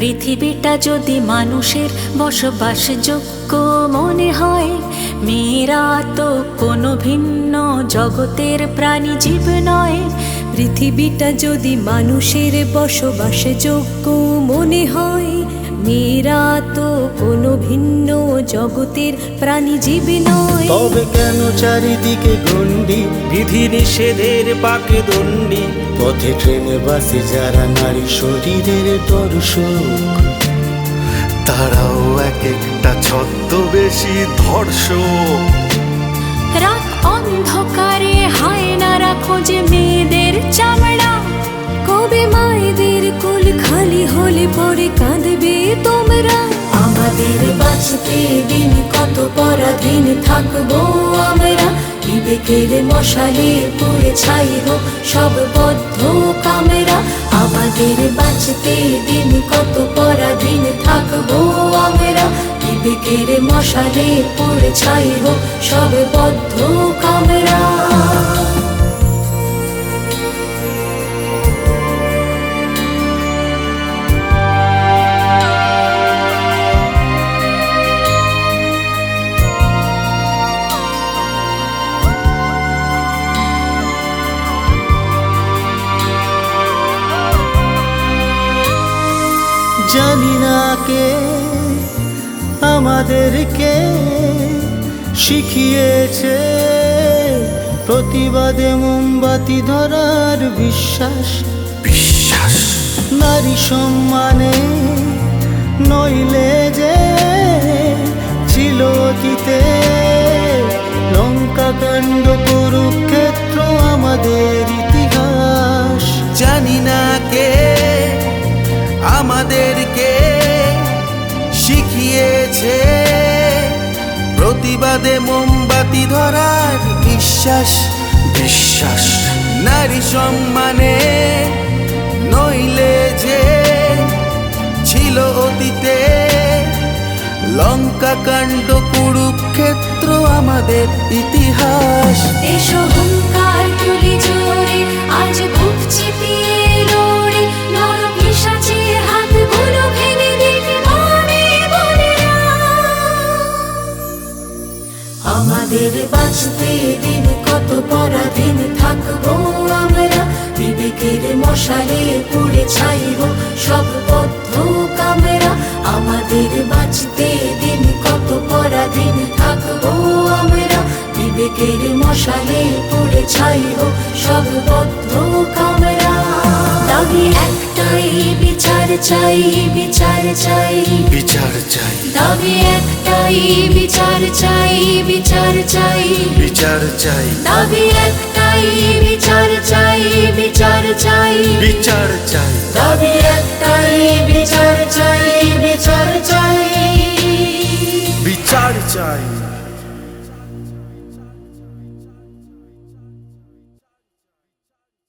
পৃথিবীটা যদি মানুষের বসবাসযোগ্য মনে হয়, মেয়েরা তো কোনো ভিন্ন জগতের প্রাণী জীব নয়। পৃথিবীটা যদি মানুষের বসবাসযোগ্য মনে হয় মেয়েরা তো কোনো ভিন্ন জগতের প্রাণী জীব নয়। তবে কেন চারিদিকে গন্ডি বিধি নিষেধের পাকে দণ্ডি। পথে ট্রেনে বাসে যারা নারী শরীরের দর্শক তারাও এক একটা ছদ্মবেশী ধর্ষক। রাত অন্ধকারে হায়নারা খোঁজে মেয়েদের চামড়া। কবে মায়েদের খালি হলে পরে কাঁদবে তোমরা। আমাদের বাঁচতে দিন কত পরাধীন থাকব আমরা। বিবেকের মশালে পুড়ে ছাই হোক সব বদ্ধ কামেরা। আমাদের বাঁচতে দিন কত পরাধীন থাকব আমরা। বিবেকের মশালে সব জানি না কে আমাদেরকে শিখিয়েছে। প্রতিবাদে মোমবাতি ধরার বিশ্বাস। বিশ্বাস? নারী সম্মানে নইলে যে ছিল অতীতে। লঙ্কা কাণ্ড কুরুক্ষেত্র আমাদের ইতিহাস। জানি না কে আমাদেরকে প্রতিবাদে মোমবাতি ধরার বিশ্বাস বিশ্বাস। নারী সম্মানে নইলে যে ছিল অতীতে। লঙ্কা কাণ্ড কুরুক্ষেত্র আমাদের ইতিহাস। এসো মশালে পুড়ে ছাইব সব বদ্ধ কামেরা আমাদের বাঁচতে দিন। কত পরাধীন থাকব আমরা। বিবেকের মশালে পুড়ে ছাইব সব বদ্ধ কামেরা। দাবি একটাই বিচার চাই বিচার চাই। বিচার চাই। দাবি একটাই বিচার চাই বিচার চাই। বিচার চাই। দাবি একটাই চাই।